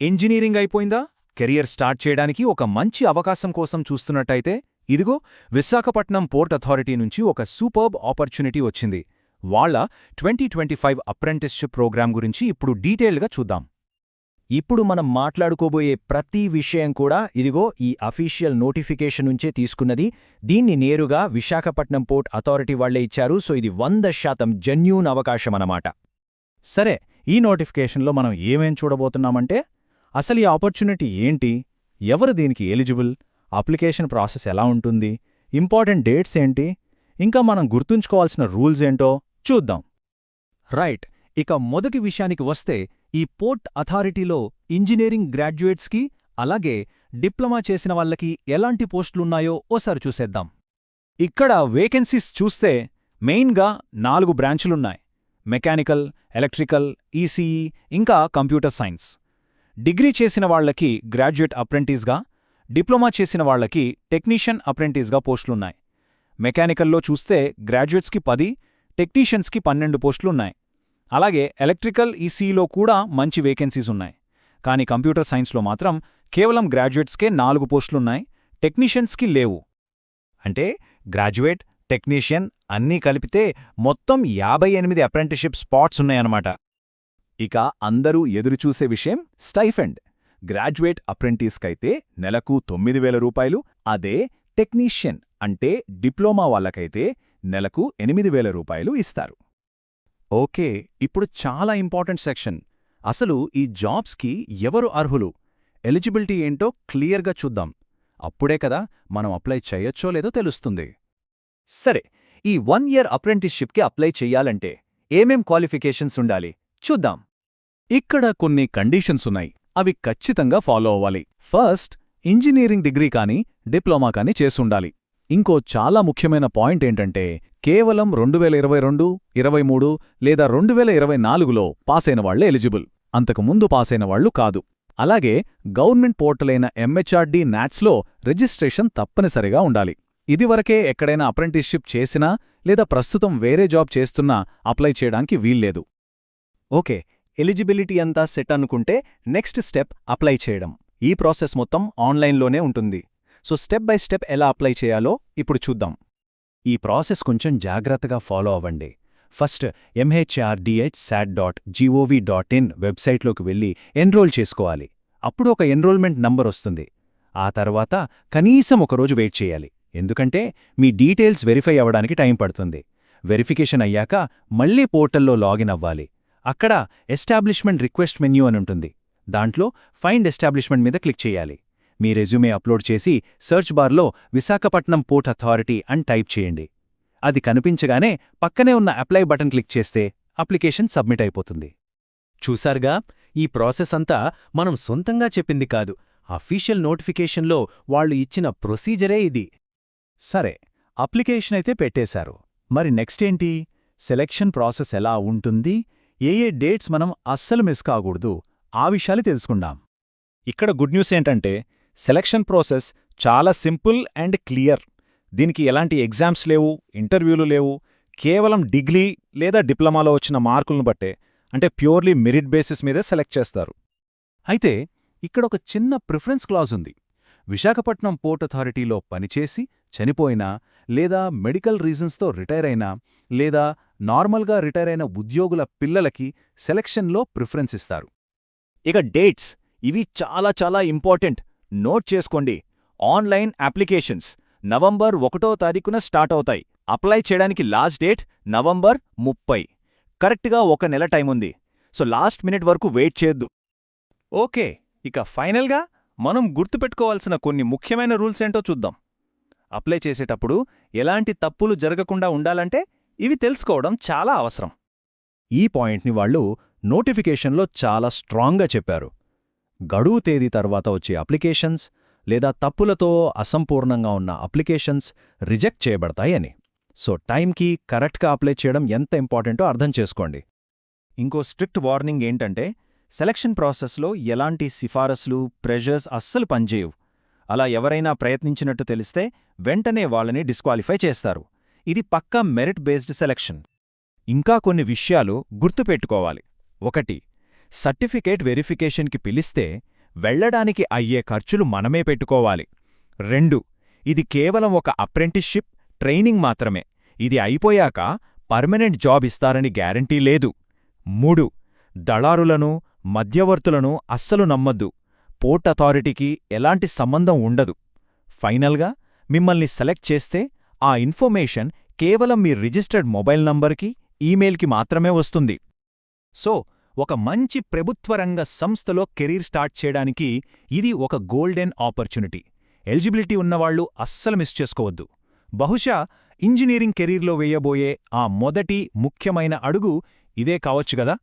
Engineering అయిపోయిందా? Career start చేయడానికి ఒక మంచి అవకాశం కోసం చూస్తున్నట్టయితే ఇదిగో విశాఖపట్నం పోర్ట్ అథారిటీ నుంచి ఒక సూపర్బ్ ఆపర్చునిటీ వచ్చింది. వాళ్ళ twenty twenty five apprenticeship programme గురించి ఇప్పుడు డీటెయిల్డ్గా చూద్దాం. ఇప్పుడు మనం మాట్లాడుకోబోయే ప్రతి విషయం కూడా ఇదిగో ఈ అఫీషియల్ నోటిఫికేషన్ నుంచే తీసుకున్నది. దీన్ని నేరుగా విశాఖపట్నం పోర్ట్ అథారిటీ వాళ్ళే ఇచ్చారు. సో ఇది వంద శాతం జెన్యూన్ అవకాశం అన్నమాట సరే ఈ నోటిఫికేషన్లో మనం ఏమేం చూడబోతున్నామంటే అసలు ఈ ఆపర్చునిటీ ఏంటి? ఎవరు దీనికి ఎలిజిబుల్? అప్లికేషన్ ప్రాసెస్ ఎలా ఉంటుంది? ఇంపార్టెంట్ డేట్స్ ఏంటి? ఇంకా మనం గుర్తుంచుకోవాల్సిన రూల్స్ ఏంటో చూద్దాం. రైట్ ఇక మొదటి విషయానికి వస్తే ఈ పోర్ట్ అథారిటీలో ఇంజనీరింగ్ గ్రాడ్యుయేట్స్కి అలాగే డిప్లొమా చేసిన వాళ్ళకి ఎలాంటి పోస్టులున్నాయో ఓసారి చూసేద్దాం. ఇక్కడ వేకెన్సీస్ చూస్తే మెయిన్గా నాలుగు బ్రాంచులున్నాయి. మెకానికల్ ఎలక్ట్రికల్ ఈసీఈ ఇంకా కంప్యూటర్ సైన్స్. డిగ్రీ చేసిన వాళ్ళకి గ్రాడ్యుయేట్ అప్రెంటీస్గా డిప్లొమా చేసిన వాళ్ళకి టెక్నీషియన్ అప్రెంటీస్గా పోస్టులున్నాయి. మెకానికల్లో చూస్తే గ్రాడ్యుయేట్స్కి పది టెక్నీషియన్స్కి పన్నెండు పోస్టులున్నాయి. అలాగే ఎలక్ట్రికల్ ఈసీలో కూడా మంచి వేకెన్సీస్ ఉన్నాయి. కానీ కంప్యూటర్ సైన్స్లో మాత్రం కేవలం గ్రాడ్యుయేట్స్కే నాలుగు పోస్టులున్నాయి టెక్నీషియన్స్కి లేవు. అంటే గ్రాడ్యుయేట్ టెక్నీషియన్ అన్నీ కలిపితే మొత్తం యాభై ఎనిమిది అప్రెంటిషిప్ స్పాట్స్ ఉన్నాయన్నమాట. ఇక అందరూ ఎదురుచూసే విషయం స్టైఫెండ్. గ్రాడ్యుయేట్ అప్రెంటిస్కైతే నెలకు తొమ్మిది వేల రూపాయలు అదే టెక్నీషియన్ అంటే డిప్లొమా వాళ్ళకైతే నెలకు ఎనిమిది వేల రూపాయలు ఇస్తారు. ఓకే ఇప్పుడు చాలా ఇంపార్టెంట్ సెక్షన్. అసలు ఈ జాబ్స్కి ఎవరు అర్హులు? ఎలిజిబిలిటీ ఏంటో క్లియర్గా చూద్దాం. అప్పుడే కదా మనం అప్లై చేయొచ్చో లేదో తెలుస్తుంది. సరే ఈ వన్ ఇయర్ అప్రెంటిస్షిప్కి అప్లై చెయ్యాలంటే ఏమేం క్వాలిఫికేషన్స్ ఉండాలి? చూద్దాం. ఇక్కడ కొన్ని కండీషన్స్ ఉన్నాయి. అవి ఖచ్చితంగా ఫాలో అవ్వాలి. ఫస్ట్ ఇంజనీరింగ్ డిగ్రీ కానీ డిప్లొమా కానీ చేసుండాలి ఇంకో చాలా ముఖ్యమైన పాయింట్ ఏంటంటే కేవలం రెండు వేల ఇరవై రెండు ఇరవై మూడు లేదా రెండు వేల ఇరవై నాలుగులో పాసైన వాళ్ళే ఎలిజిబుల్. అంతకుముందు పాసైన వాళ్ళు కాదు. అలాగే గవర్నమెంట్ పోర్టలైన ఎంహెచ్ఆర్డీ నాట్స్లో రిజిస్ట్రేషన్ తప్పనిసరిగా ఉండాలి. ఇదివరకే ఎక్కడైనా అప్రెంటిస్షిప్ చేసినా లేదా ప్రస్తుతం వేరే జాబ్ చేస్తున్నా అప్లై చేయడానికి వీల్లేదు. ఓకే ఎలిజిబిలిటీ అంతా సెట్ అనుకుంటే నెక్స్ట్ స్టెప్ అప్లై చేయడం. ఈ ప్రాసెస్ మొత్తం ఆన్లైన్లోనే ఉంటుంది. సో స్టెప్ బై స్టెప్ ఎలా అప్లై చేయాలో ఇప్పుడు చూద్దాం. ఈ ప్రాసెస్ కొంచెం జాగ్రత్తగా ఫాలో అవ్వండి. First ఎంహెచ్ఆర్డిహెచ్ SAT dot GOV dot in వెబ్సైట్లోకి వెళ్ళి ఎన్రోల్ చేసుకోవాలి. అప్పుడు ఒక ఎన్రోల్మెంట్ నంబర్ వస్తుంది. ఆ తర్వాత కనీసం ఒకరోజు వెయిట్ చేయాలి. ఎందుకంటే మీ డీటెయిల్స్ వెరిఫై అవ్వడానికి టైం పడుతుంది. వెరిఫికేషన్ అయ్యాక మళ్ళీ పోర్టల్లో లాగిన్ అవ్వాలి. అక్కడ ఎస్టాబ్లిష్మెంట్ రిక్వెస్ట్ మెన్యూ అని ఉంటుంది. దాంట్లో ఫైండ్ ఎస్టాబ్లిష్మెంట్ మీద క్లిక్ చేయాలి. మీ రెజ్యూమే అప్లోడ్ చేసి సెర్చ్ బార్లో విశాఖపట్నం పోర్ట్ అథారిటీ అని టైప్ చేయండి. అది కనిపించగానే పక్కనే ఉన్న అప్లై బటన్ క్లిక్ చేస్తే అప్లికేషన్ సబ్మిట్ అయిపోతుంది. చూసారుగా ఈ ప్రాసెస్ అంతా మనం సొంతంగా చెప్పింది కాదు. అఫీషియల్ నోటిఫికేషన్లో వాళ్ళు ఇచ్చిన ప్రొసీజరే ఇది. సరే అప్లికేషన్ అయితే పెట్టేశారు. మరి నెక్స్ట్ ఏంటి? సెలెక్షన్ ప్రాసెస్ ఎలా ఉంటుంది? ఏ ఏ డేట్స్ మనం అస్సలు మిస్ కాకూడదు ఆ విషయాలు తెలుసుకుందాం. ఇక్కడ గుడ్ న్యూస్ ఏంటంటే సెలక్షన్ ప్రాసెస్ చాలా సింపుల్ అండ్ క్లియర్. దీనికి ఎలాంటి ఎగ్జామ్స్ లేవు ఇంటర్వ్యూలు లేవు కేవలం డిగ్రీ లేదా డిప్లొమాలో వచ్చిన మార్కులను బట్టే అంటే ప్యూర్లీ మెరిట్ బేసిస్ మీదే సెలెక్ట్ చేస్తారు. అయితే ఇక్కడ ఒక చిన్న ప్రిఫరెన్స్ క్లాజ్ ఉంది. విశాఖపట్నం పోర్ట్ అథారిటీలో పనిచేసి చనిపోయినా లేదా మెడికల్ రీజన్స్తో రిటైర్ అయినా లేదా నార్మల్గా రిటైర్ అయిన ఉద్యోగుల పిల్లలకి సెలక్షన్లో ప్రిఫరెన్స్ ఇస్తారు. ఇక డేట్స్. ఇవి చాలా చాలా ఇంపార్టెంట్. నోట్ చేసుకోండి. ఆన్లైన్ అప్లికేషన్స్ నవంబర్ ఒకటో తారీఖున స్టార్ట్ అవుతాయి. అప్లై చేయడానికి లాస్ట్ డేట్ నవంబర్ ముప్పై. కరెక్ట్గా ఒక నెల టైం ఉంది. సో లాస్ట్ మినిట్ వరకు వెయిట్ చేయొద్దు. ఓకే. ఇక ఫైనల్గా మనం గుర్తుపెట్టుకోవాల్సిన కొన్ని ముఖ్యమైన రూల్స్ ఏంటో చూద్దాం. అప్లై చేసేటప్పుడు ఎలాంటి తప్పులు జరగకుండా ఉండాలంటే ఇవి తెలుసుకోవడం చాలా అవసరం. ఈ పాయింట్ని వాళ్ళు నోటిఫికేషన్లో చాలా స్ట్రాంగ్గా చెప్పారు. గడువు తేదీ తర్వాత వచ్చే అప్లికేషన్స్ లేదా తప్పులతో అసంపూర్ణంగా ఉన్న అప్లికేషన్స్ రిజెక్ట్ చేయబడతాయని. సో టైంకి కరెక్ట్గా అప్లై చేయడం ఎంత ఇంపార్టెంటో అర్థం చేసుకోండి. ఇంకో స్ట్రిక్ట్ వార్నింగ్ ఏంటంటే సెలక్షన్ ప్రాసెస్లో ఎలాంటి సిఫారసులు ప్రెషర్స్ అస్సలు పనిచేయవు. అలా ఎవరైనా ప్రయత్నించినట్టు తెలిస్తే వెంటనే వాళ్ళని డిస్క్వాలిఫై చేస్తారు. ఇది పక్కా మెరిట్ బేస్డ్ సెలక్షన్. ఇంకా కొన్ని విషయాలు గుర్తుపెట్టుకోవాలి. ఒకటి సర్టిఫికేట్ వెరిఫికేషన్కి పిలిస్తే వెళ్ళడానికి అయ్యే ఖర్చులు మనమే పెట్టుకోవాలి. రెండు ఇది కేవలం ఒక అప్రెంటిస్షిప్ ట్రైనింగ్ మాత్రమే. ఇది అయిపోయాక పర్మనెంట్ జాబ్ ఇస్తారని గ్యారంటీ లేదు. మూడు దళారులను మధ్యవర్తులను అస్సలు నమ్మద్దు. పోర్ట్ అథారిటీకి ఎలాంటి సంబంధం ఉండదు. ఫైనల్గా మిమ్మల్ని సెలెక్ట్ చేస్తే ఆ ఇన్ఫర్మేషన్ కేవలం మీ రిజిస్టర్డ్ మొబైల్ నంబర్కి ఈమెయిల్కి మాత్రమే వస్తుంది. సో ఒక మంచి ప్రభుత్వరంగ సంస్థలో కెరీర్ స్టార్ట్ చేయడానికి ఇది ఒక గోల్డెన్ ఆపర్చునిటీ. ఎలిజిబిలిటీ ఉన్నవాళ్ళు అస్సలు మిస్ చేసుకోవద్దు. బహుశా ఇంజనీరింగ్ కెరీర్లో వేయబోయే ఆ మొదటి ముఖ్యమైన అడుగు ఇదే కావచ్చు గదా